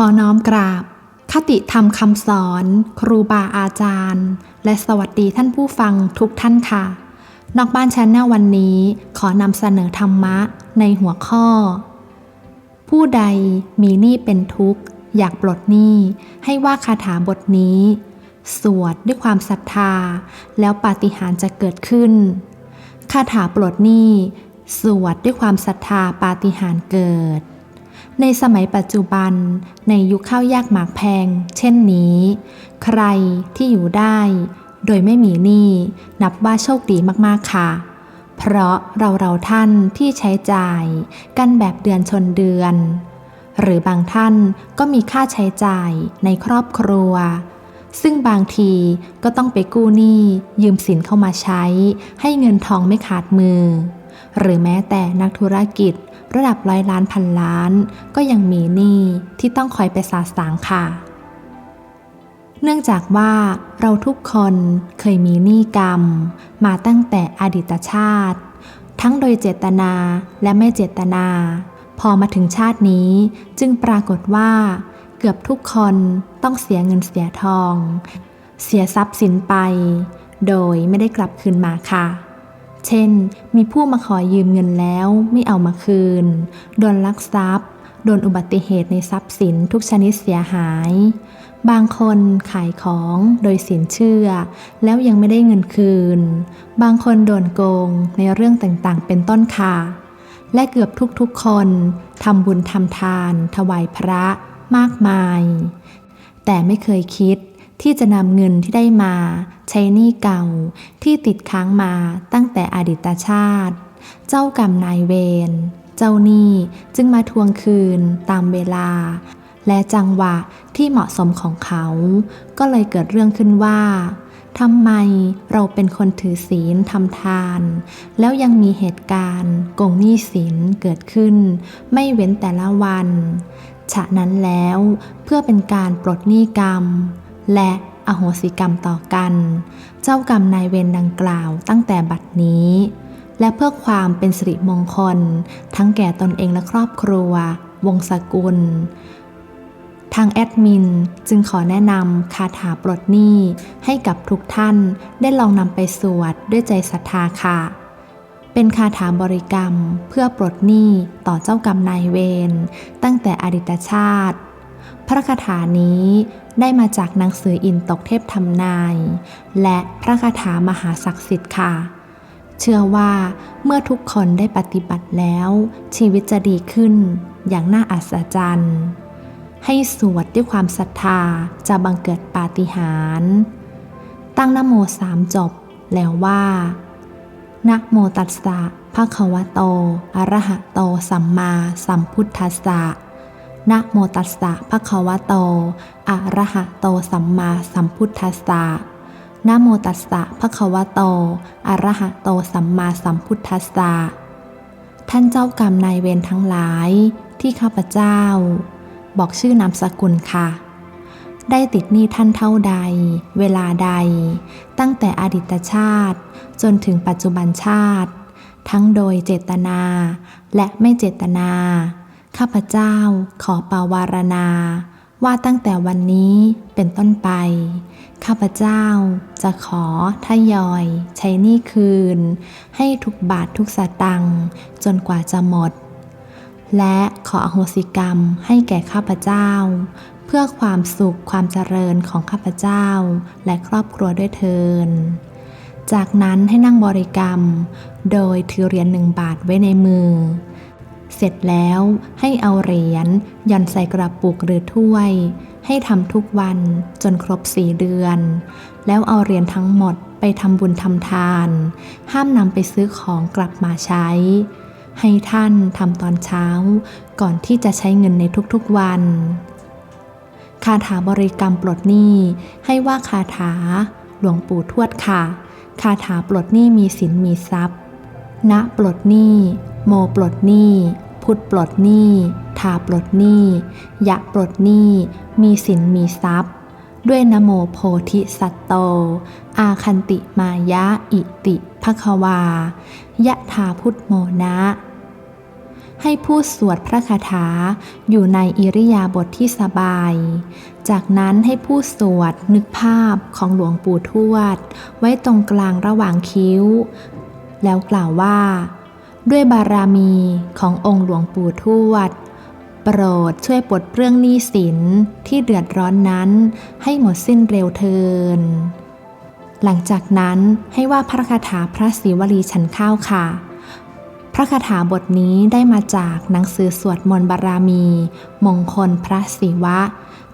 ขอน้อมกราบ คติธรรมคำสอน ครูบาอาจารย์ และสวัสดีท่านผู้ฟังทุกท่านค่ะ นอกบ้านชนแนลวันนี้ ขอนำเสนอธรรมะในหัวข้อ ผู้ใดมีหนี้เป็นทุกข์ อยากปลดหนี้ให้ว่าคาถาบทนี้ สวดด้วยความศรัทธา แล้วปาฏิหาริย์จะเกิดขึ้นคาถาปลดหนี้ สวดด้วยความศรัทธาปาฏิหาริย์เกิด ในสมัยปัจจุบัน ในยุคข้าวยากหมากแพง เช่นนี้ ใครที่อยู่ได้ โดยไม่มีหนี้นับว่าโชคดีมากๆค่ะ เพราะเราเราท่านที่ใช้จ่าย กันแบบเดือนชนเดือน หรือบางท่านก็มีค่าใช้จ่ายในครอบครัว ซึ่งบางทีก็ต้องไปกู้หนี้ยืมสินเข้ามาใช้ ให้เงินทองไม่ขาดมือ หรือแม้แต่นักธุรกิจ ระดับร้อยล้านพันล้าน ก็ยังมีหนี้ที่ต้องคอยไปสาสางค่ะ เนื่องจากว่าเราทุกคนเคยมีหนี้กรรม มาตั้งแต่อดีตชาติ ทั้งโดยเจตนาและไม่เจตนา พอมาถึงชาตินี้จึงปรากฏว่าเกือบทุกคนต้องเสียเงินเสียทอง เสียทรัพย์สินไป โดยไม่ได้กลับคืนมาค่ะ เช่น มีผู้มาขอยืมเงินแล้วไม่เอามาคืน โดนลักทรัพย์ โดนอุบัติเหตุในทรัพย์สินทุกชนิดเสียหาย บางคนขายของโดยสินเชื่อ แล้วยังไม่ได้เงินคืน บางคนโดนโกงในเรื่องต่างๆ เป็นต้นค่ะ และเกือบทุกๆคนทำบุญทำทาน ถวายพระมากมาย แต่ไม่เคยคิด ที่จะนำเงินที่ได้มา ใช้หนี้เก่าที่ติดค้างมาตั้งแต่อดีตชาติ เจ้ากรรมนายเวร เจ้าหนี้จึงมาทวงคืนตามเวลา และจังหวะที่เหมาะสมของเขา ก็เลยเกิดเรื่องขึ้นว่าทำไมเราเป็นคนถือศีลทำทาน แล้วยังมีเหตุการณ์โกงหนี้สินเกิดขึ้น ไม่เว้นแต่ละวัน ฉะนั้นแล้วเพื่อเป็นการปลดหนี้กรรม และอโหสิกรรมต่อกัน เจ้ากรรมนายเวรดังกล่าวตั้งแต่บัดนี้ และเพื่อความเป็นสิริมงคล ทั้งแก่ตนเองและครอบครัว วงศกุล ทางแอดมินจึงขอแนะนำคาถาปลดหนี้ให้กับทุกท่านได้ลองนำไปสวดด้วยใจศรัทธาค่ะ เป็นคาถาบริกรรมเพื่อปลดหนี้ต่อเจ้ากรรมนายเวรตั้งแต่อดีตชาติ พระคาถานี้ได้มาจากหนังสืออินตกเทพทำนาย และพระคาถามหาศักดิ์สิทธิ์ค่ะ เชื่อว่าเมื่อทุกคนได้ปฏิบัติแล้ว ชีวิตจะดีขึ้นอย่างน่าอัศจรรย์ ให้สวดด้วยความศรัทธาจะบังเกิดปาฏิหาริย์ตั้งนโมสามจบแล้วว่านะโมตัสสะภะคะวะโต อะระหะโต สัมมาสัมพุทธัสสะ นะโมตัสสะภะคะวะโต อะระหะโตสัมมาสัมพุทธัสสะนะโมตัสสะภะคะวะโต อะระหะโตสัมมาสัมพุทธัสสะ ท่านเจ้ากรรมนายเวรทั้งหลายที่ข้าพเจ้า บอกชื่อนามสกุลค่ะ ได้ติดหนี้ท่านเท่าใด เวลาใด ตั้งแต่อดีตชาติ จนถึงปัจจุบันชาติ ทั้งโดยเจตนาและไม่เจตนา ข้าพเจ้าขอปาวารณา ว่าตั้งแต่วันนี้เป็นต้นไป ข้าพเจ้าจะขอทยอย ใช้หนี้คืน ให้ทุกบาททุกสตางค์จนกว่าจะหมด และขออโหสิกรรมให้แก่ข้าพเจ้า เพื่อความสุขความเจริญของข้าพเจ้า และครอบครัวด้วยเทินจากนั้นให้นั่งบริกรรม โดยถือเหรียญหนึ่งบาทไว้ในมือ เสร็จแล้วให้เอาเหรียญย่อนใส่กระปุกหรือถ้วย ให้ทำทุกวันจนครบสี่เดือน แล้วเอาเหรียญทั้งหมดไปทำบุญทำทาน ห้ามนำไปซื้อของกลับมาใช้ ให้ท่านทำตอนเช้า ก่อนที่จะใช้เงินในทุกๆวัน คาถาบริกรรมปลดหนี้ ให้ว่าคาถา หลวงปู่ทวดค่ะ คาถาปลดหนี้มีสินมีทรัพย์ณปลดหนี้ โมปลดหนี้พุทธปลดหนี้ทาปลดหนี้ยะปลดหนี้มีสินมีทรัพย์ ด้วยนโมโพธิสัตโต อาคันติมายะอิติภควายะถาพุทธโมนะให้ผู้สวดพระคาถาอยู่ในอิริยาบถทที่สบาย จากนั้นให้ผู้สวดนึกภาพของหลวงปู่ทวด ไว้ตรงกลางระหว่างคิ้ว แล้วกล่าวว่า ด้วยบารมีขององค์หลวงปู่ทวด โปรดช่วยปลดเปลื้องหนี้สินที่เดือดร้อนนั้นให้หมดสิ้นเร็วเทิน หลังจากนั้นให้ว่าพระคาถาพระศิวลีฉันข้าวค่ะ พระคาถาบทนี้ได้มาจากหนังสือสวดมนต์บารมี มงคลพระศิวะ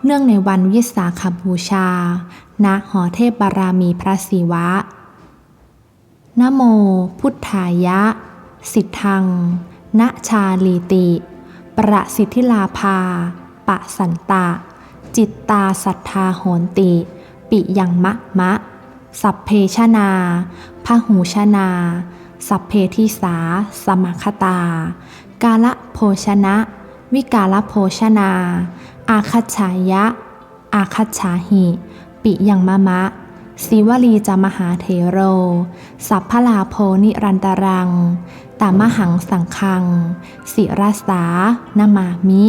เนื่องในวันวิสาขบูชา ณ หอเทพบารามีพระศิวะนะโม พุทธายะ สิทธัง ณชาลีติ ประสิทธิลาภา ปะสันตะ จิตตาสัทธาโหนติ ปิยังมะมะ สัพเพชนาพหูชนา สัพเพทิสา สมคตา กาละโภชนะ วิกาละโภชนา อาคัจฉายะ อาคัจฉาหิ ปิยังมะมะศิวลีจามหาเทโร สัพพลาโพนิรันตรังามหังสังคังศิรสานามามิ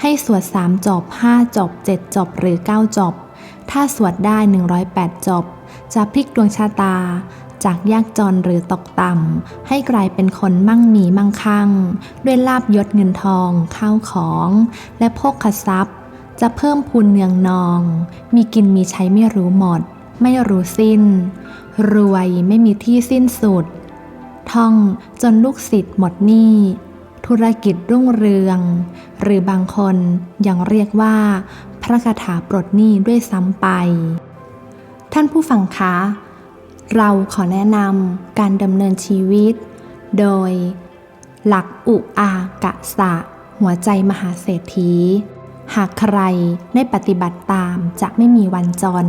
ให้สวดสามจบห้าจบเจ็ดจบหรือเก้าจบ ถ้าสวดได้ 108 จบ จะพลิกดวงชะตา จากยากจนหรือตกต่ำ ให้กลายเป็นคนมั่งมีมั่งคั่ง ด้วยลาบยศเงินทองข้าวของ และโภคทรัพย์ จะเพิ่มพูนเนืองนอง มีกินมีใช้ไม่รู้หมด ไม่รู้สิ้น รวยไม่มีที่สิ้นสุด ท่องจนลูกศิษย์หมดหนี้ธุรกิจรุ่งเรือง หรือบางคนยังเรียกว่า พระคาถาปลดหนี้ด้วยซ้ำไป ท่านผู้ฟังคะ เราขอแนะนำการดำเนินชีวิต โดย หลักอุอากะสะ หัวใจมหาเศรษฐี หากใครได้ปฏิบัติตามจะไม่มีวันจน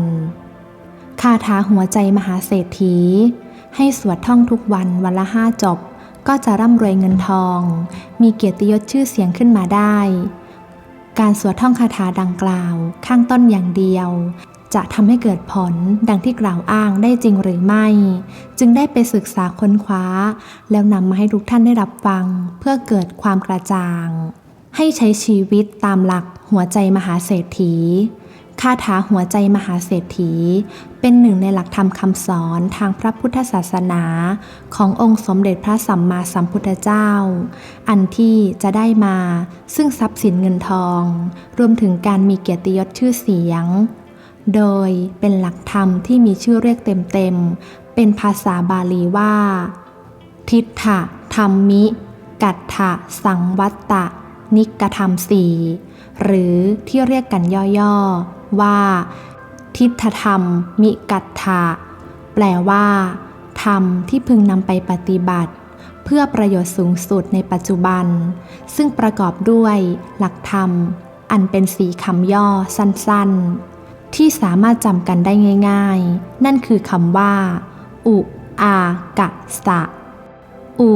คาถาหัวใจมหาเศรษฐี ให้สวดท่องทุกวันวันละห้าจบ ก็จะร่ำรวยเงินทอง มีเกียรติยศชื่อเสียงขึ้นมาได้ การสวดท่องคาถาดังกล่าว ข้างต้นอย่างเดียว จะทำให้เกิดผลดังที่กล่าวอ้างได้จริงหรือไม่ จึงได้ไปศึกษาค้นคว้า แล้วนำมาให้ทุกท่านได้รับฟัง เพื่อเกิดความกระจ่าง ให้ใช้ชีวิตตามหลักหัวใจมหาเศรษฐี คาถาหัวใจมหาเศรษฐี เป็นหนึ่งในหลักธรรมคำสอนทางพระพุทธศาสนา ขององค์สมเด็จพระสัมมาสัมพุทธเจ้า อันที่จะได้มาซึ่งทรัพย์สินเงินทอง รวมถึงการมีเกียรติยศชื่อเสียง โดยเป็นหลักธรรมที่มีชื่อเรียกเต็มๆ เป็นภาษาบาลีว่า ทิฏฐะธรรมิ กัตถะสังวัตตะ นิกธรรมสีหรือที่เรียกกันย่อๆ ว่า ทิฏฐธรรม มิกัตถะแปลว่า ธรรมที่พึงนำไปปฏิบัติ เพื่อประโยชน์สูงสุดในปัจจุบัน ซึ่งประกอบด้วยหลักธรรม อันเป็นสีคำย่อสั้นๆ ที่สามารถจำกันได้ง่าย ๆ นั่นคือคำว่า อุอากะสะ อุ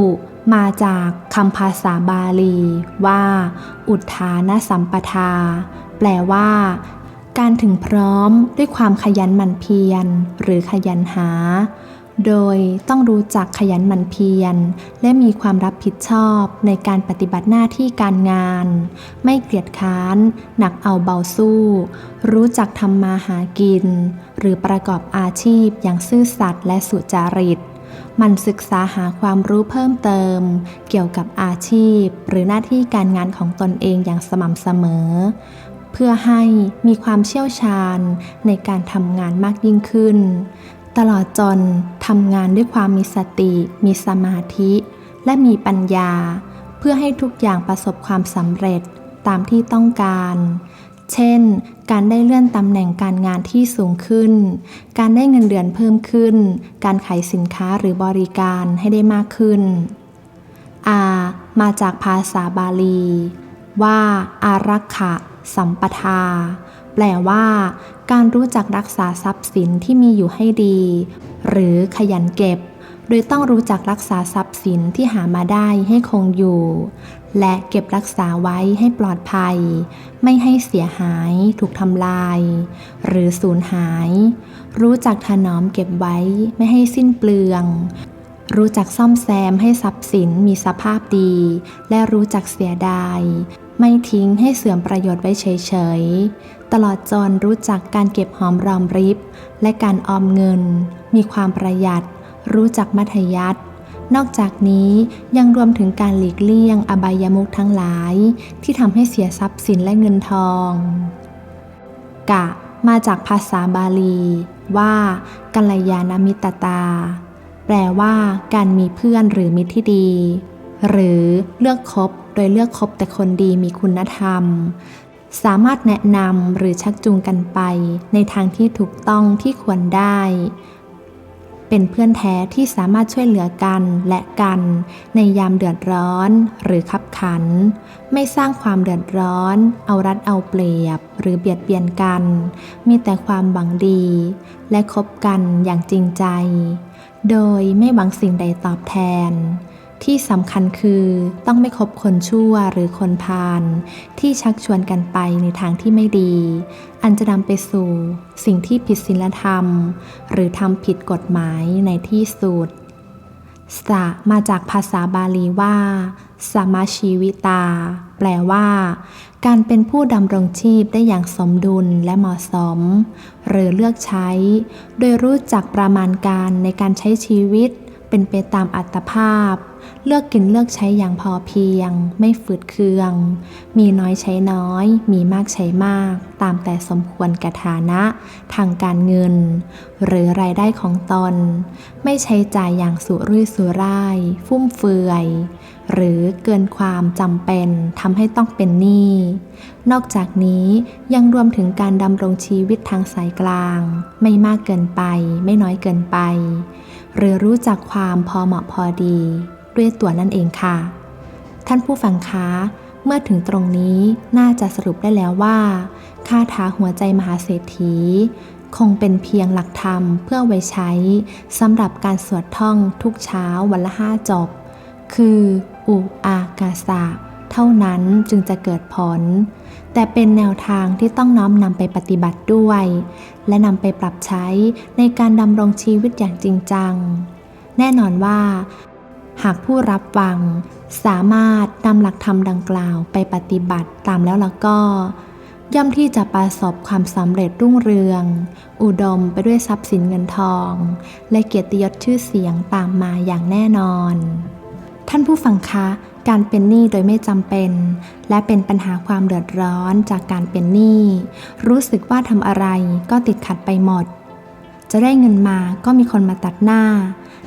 มาจากคำภาษาบาลีว่า อุทานสัมปทา แปลว่า การถึงพร้อมด้วยความขยันหมั่นเพียร หรือขยันหา โดยต้องรู้จักขยันหมั่นเพียร และมีความรับผิดชอบในการปฏิบัติหน้าที่การงาน ไม่เกลียดค้าน หนักเอาเบาสู้ รู้จักทำมาหากิน หรือประกอบอาชีพอย่างซื่อสัตย์และสุจริตมันศึกษาหาความรู้เพิ่มเติม เกี่ยวกับอาชีพ หรือหน้าที่การงานของตนเองอย่างสม่ำเสมอ พื่อให้มีความเชี่ยวชาญในการทำงานมากยิ่งขึ้น ตลอดจนทำงานด้วยความมีสติ มีสมาธิ และมีปัญญา เพื่อให้ทุกอย่างประสบความสำเร็จตามที่ต้องการ เช่น การได้เลื่อนตำแหน่งการงานที่สูงขึ้น การได้เงินเดือนเพิ่มขึ้น การขายสินค้าหรือบริการให้ได้มากขึ้น อา มาจากภาษาบาลี ว่า อารักขะ สัมปทา แปลว่า การรู้จักรักษาทรัพย์สินที่มีอยู่ให้ดี หรือขยันเก็บ โดยต้องรู้จักรักษาทรัพย์สินที่หามาได้ให้คงอยู่ และเก็บรักษาไว้ให้ปลอดภัย ไม่ให้เสียหาย ถูกทำลาย หรือสูญหาย รู้จักถนอมเก็บไว้ไม่ให้สิ้นเปลืองรู้จักซ่อมแซมให้ทรัพย์สินมีสภาพดี และรู้จักเสียดาย ไม่ทิ้งให้เสื่อมประโยชน์ไว้เฉยๆ ตลอดจนรู้จักการเก็บหอมรอมริบ และการออมเงิน มีความประหยัด รู้จักมัธยัตินอกจากนี้ยังรวมถึงการหลีกเลี่ยงอบายมุขทั้งหลาย ที่ทำให้เสียทรัพย์สินและเงินทอง กะ มาจากภาษาบาลี ว่ากัลยาณมิตรตา แปลว่าการมีเพื่อนหรือมิตรที่ดี หรือเลือกคบ ดยเลือกคบแต่คนดีมีคุณธรรม สามารถแนะนำหรือชักจูงกันไปในทางที่ถูกต้องที่ควรได้ เป็นเพื่อนแท้ที่สามารถช่วยเหลือกันและกันในยามเดือดร้อนหรือขับขัน ไม่สร้างความเดือดร้อน เอารัดเอาเปรียบ หรือเบียดเบียนกัน มีแต่ความหวังดี และคบกันอย่างจริงใจ โดยไม่หวังสิ่งใดตอบแทน ที่สำคัญคือต้องไม่คบคนชั่วหรือคนพาลที่ชักชวนกันไปในทางที่ไม่ดี อันจะนำไปสู่สิ่งที่ผิดศีลธรรม หรือทำผิดกฎหมายในที่สุดสะมาจากภาษาบาลีว่าสมาชีวิตา แปลว่า การเป็นผู้ดำรงชีพได้อย่างสมดุลและเหมาะสม หรือเลือกใช้ โดยรู้จักประมาณการในการใช้ชีวิต เป็นไปตามอัตภาพ เลือกกินเลือกใช้อย่างพอเพียง ไม่ฝืดเคือง มีน้อยใช้น้อย มีมากใช้มาก ตามแต่สมควรกับฐานะ ทางการเงิน หรือรายได้ของตน ไม่ใช้จ่ายอย่างสุรุ่ยสุร่าย ฟุ่มเฟือย หรือเกินความจำเป็นทำให้ต้องเป็นหนี้ นอกจากนี้ยังรวมถึงการดำรงชีวิตทางสายกลาง ไม่มากเกินไป ไม่น้อยเกินไป หรือรู้จักความพอเหมาะพอดี ด้วยตัวนั่นเองค่ะ ท่านผู้ฟังคะเมื่อถึงตรงนี้น่าจะสรุปได้แล้วว่าคาถาหัวใจมหาเศรษฐี คงเป็นเพียงหลักธรรมเพื่อไว้ใช้สำหรับการสวดท่องทุกเช้าวันละห้าจบ คืออุอากาสะเท่านั้นจึงจะเกิดผล แต่เป็นแนวทางที่ต้องน้อมนำไปปฏิบัติด้วย และนำไปปรับใช้ในการดำรงชีวิตอย่างจริงจัง แน่นอนว่า หากผู้รับฟัง สามารถนำหลักธรรมดังกล่าวไปปฏิบัติตามแล้วแล้วก็ ย่อมที่จะประสบความสำเร็จรุ่งเรือง อุดมไปด้วยทรัพย์สินเงินทอง และเกียรติยศชื่อเสียงตามมาอย่างแน่นอน ท่านผู้ฟังคะการเป็นหนี้โดยไม่จำเป็น และเป็นปัญหาความเดือดร้อนจากการเป็นหนี้ รู้สึกว่าทำอะไรก็ติดขัดไปหมด จะได้เงินมาก็มีคนมาตัดหน้า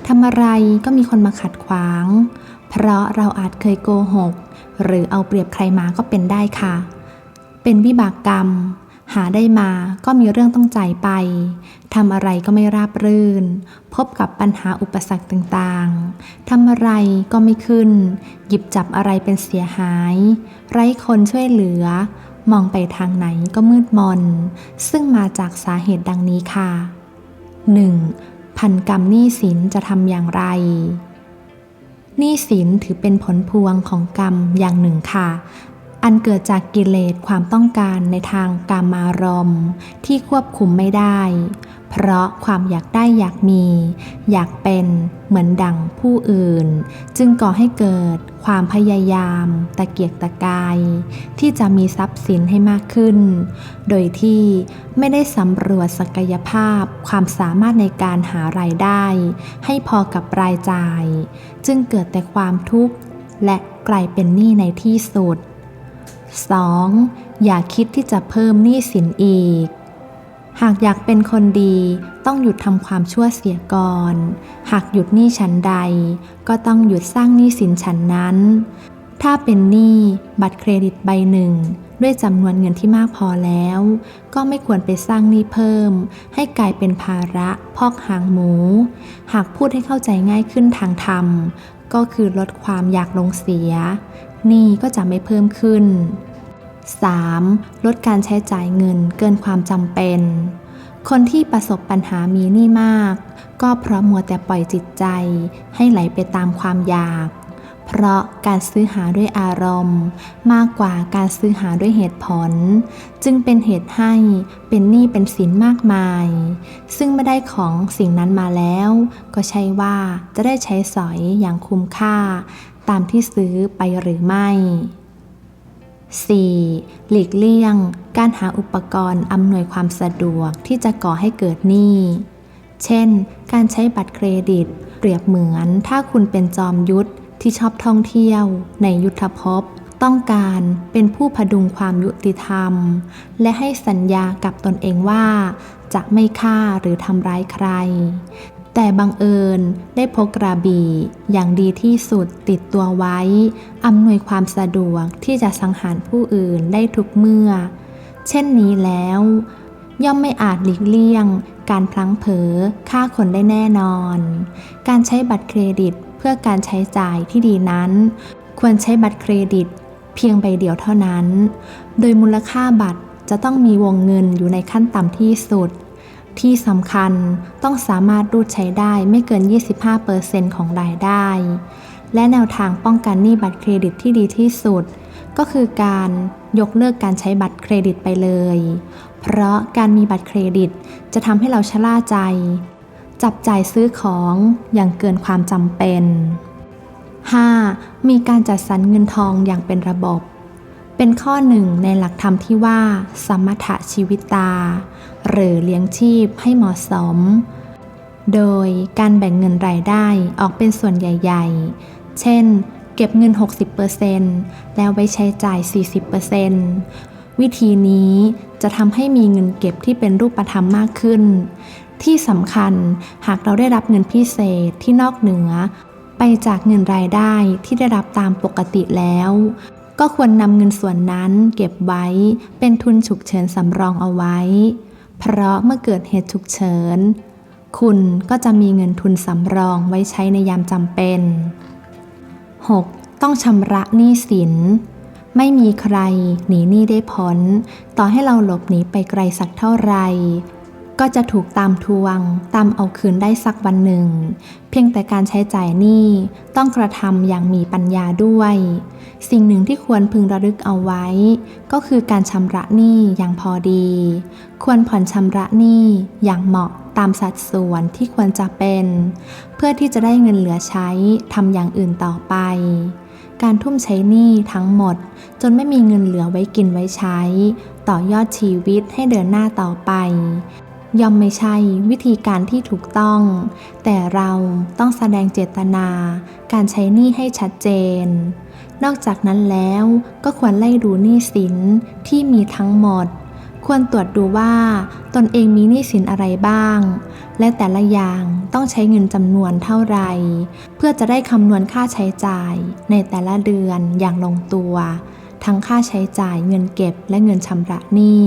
ทำอะไรก็มีคนมาขัดขวาง เพราะเราอาจเคยโกหก หรือเอาเปรียบใครมาก็เป็นได้ค่ะ เป็นวิบากกรรม หาได้มาก็มีเรื่องต้องจ่ายไปทำอะไรก็ไม่ราบรื่น พบกับปัญหาอุปสรรคต่างๆทำอะไรก็ไม่ขึ้น หยิบจับอะไรเป็นเสียหาย ไร้คนช่วยเหลือ มองไปทางไหนก็มืดมน ซึ่งมาจากสาเหตุดังนี้ค่ะ 1. พันกรรมหนี้สินจะทำอย่างไรหนี้สินถือเป็นผลพวงของกรรมอย่างหนึ่งค่ะ อันเกิดจากกิเลสความต้องการในทางกามารมที่ควบคุมไม่ได้ เพราะความอยากได้อยากมี อยากเป็นเหมือนดังผู้อื่น จึงก่อให้เกิดความพยายาม ตะเกียกตะกาย ที่จะมีทรัพย์สินให้มากขึ้น โดยที่ไม่ได้สำรวจศักยภาพ ความสามารถในการหารายได้ ให้พอกับรายจ่าย จึงเกิดแต่ความทุกข์ และกลายเป็นหนี้ในที่สุด 2. อย่าคิดที่จะเพิ่มหนี้สินอีก หากอยากเป็นคนดีต้องหยุดทำความชั่วเสียก่อน หากหยุดหนี้ชั้นใด ก็ต้องหยุดสร้างหนี้สินชั้นนั้น ถ้าเป็นหนี้บัตรเครดิตใบหนึ่ง ด้วยจำนวนเงินที่มากพอแล้ว ก็ไม่ควรไปสร้างหนี้เพิ่ม ให้กลายเป็นภาระพอกหางหมู หากพูดให้เข้าใจง่ายขึ้นทางธรรม ก็คือลดความอยากลงเสียหนี้ก็จะไม่เพิ่มขึ้น 3. ลดการใช้จ่ายเงินเกินความจำเป็น คนที่ประสบปัญหามีหนี้มาก ก็เพราะมัวแต่ปล่อยจิตใจ ให้ไหลไปตามความอยากเพเพราะการซื้อหาด้วยอารมณ์ มากกว่าการซื้อหาด้วยเหตุผล จึงเป็นเหตุให้เป็นหนี้เป็นสินมากมาย ซึ่งไม่ได้ของสิ่งนั้นมาแล้ว ก็ใช่ว่าจะได้ใช้สอยอย่างคุ้มค่า ตามที่ซื้อไปหรือไม่ 4. หลีกเลี่ยง การหาอุปกรณ์อำนวยความสะดวกที่จะก่อให้เกิดหนี้ เช่น การใช้บัตรเครดิต เปรียบเหมือนถ้าคุณเป็นจอมยุทธที่ชอบท่องเที่ยว ในยุทธภพ ต้องการเป็นผู้พดุงความยุติธรรม และให้สัญญากับตนเองว่า จะไม่ฆ่าหรือทำร้ายใคร แต่บังเอิญได้พกกระบี่อย่างดีที่สุดติดตัวไว้ อำนวยความสะดวกที่จะสังหารผู้อื่นได้ทุกเมื่อ เช่นนี้แล้ว ย่อมไม่อาจหลีกเลี่ยง การพลั้งเผลอฆ่าคนได้แน่นอน การใช้บัตรเครดิตเพื่อการใช้จ่ายที่ดีนั้น ควรใช้บัตรเครดิต เพียงใบเดียวเท่านั้น โดยมูลค่าบัตรจะต้องมีวงเงินอยู่ในขั้นต่ำที่สุด ที่สำคัญต้องสามารถรูดใช้ได้ไม่เกิน 25%ของรายได้ และแนวทางป้องกันหนี้บัตรเครดิตที่ดีที่สุด ก็คือการยกเลิกการใช้บัตรเครดิตไปเลย เพราะการมีบัตรเครดิตจะทำให้เราชะล่าใจ จับจ่ายซื้อของอย่างเกินความจำเป็น 5. มีการจัดสรรเงินทองอย่างเป็นระบบ เป็นข้อหนึ่งในหลักธรรมที่ว่า สมถะชีวิตา หรือเลี้ยงชีพให้เหมาะสม โดยการแบ่งเงินรายได้ออกเป็นส่วนใหญ่ ๆ เช่น เก็บเงิน 60%แล้วไว้ใช้จ่าย 40%วิธีนี้จะทำให้มีเงินเก็บที่เป็นรูปธรรมมากขึ้น ที่สำคัญหากเราได้รับเงินพิเศษที่นอกเหนือ ไปจากเงินรายได้ที่ได้รับตามปกติแล้ว ก็ควรนำเงินส่วนนั้นเก็บไว้เป็นทุนฉุกเฉินสำรองเอาไว้ เพราะเมื่อเกิดเหตุฉุกเฉิน คุณก็จะมีเงินทุนสำรองไว้ใช้ในยามจำเป็น 6. ต้องชำระหนี้สิน ไม่มีใครหนีหนี้ได้พ้น ต่อให้เราหลบหนีไปไกลสักเท่าไหร่ ก็จะถูกตามทวง ตามเอาคืนได้สักวันหนึ่ง เพียงแต่การใช้จ่ายหนี้ต้องกระทำอย่างมีปัญญาด้วย สิ่งหนึ่งที่ควรพึงระลึกเอาไว้ ก็คือการชำระหนี้อย่างพอดี ควรผ่อนชำระหนี้อย่างเหมาะตามสัดส่วนที่ควรจะเป็น เพื่อที่จะได้เงินเหลือใช้ทำอย่างอื่นต่อไป การทุ่มใช้หนี้ทั้งหมด จนไม่มีเงินเหลือไว้กินไว้ใช้ ต่อยอดชีวิตให้เดินหน้าต่อไป ย่อมไม่ใช่วิธีการที่ถูกต้อง แต่เราต้องแสดงเจตนา การใช้หนี้ให้ชัดเจน นอกจากนั้นแล้วก็ควรไล่ดูหนี้สินที่มีทั้งหมด ควรตรวจดูว่าตนเองมีหนี้สินอะไรบ้าง และแต่ละอย่างต้องใช้เงินจำนวนเท่าไร เพื่อจะได้คำนวณค่าใช้จ่ายในแต่ละเดือนอย่างลงตัว ทั้งค่าใช้จ่ายเงินเก็บและเงินชำระหนี้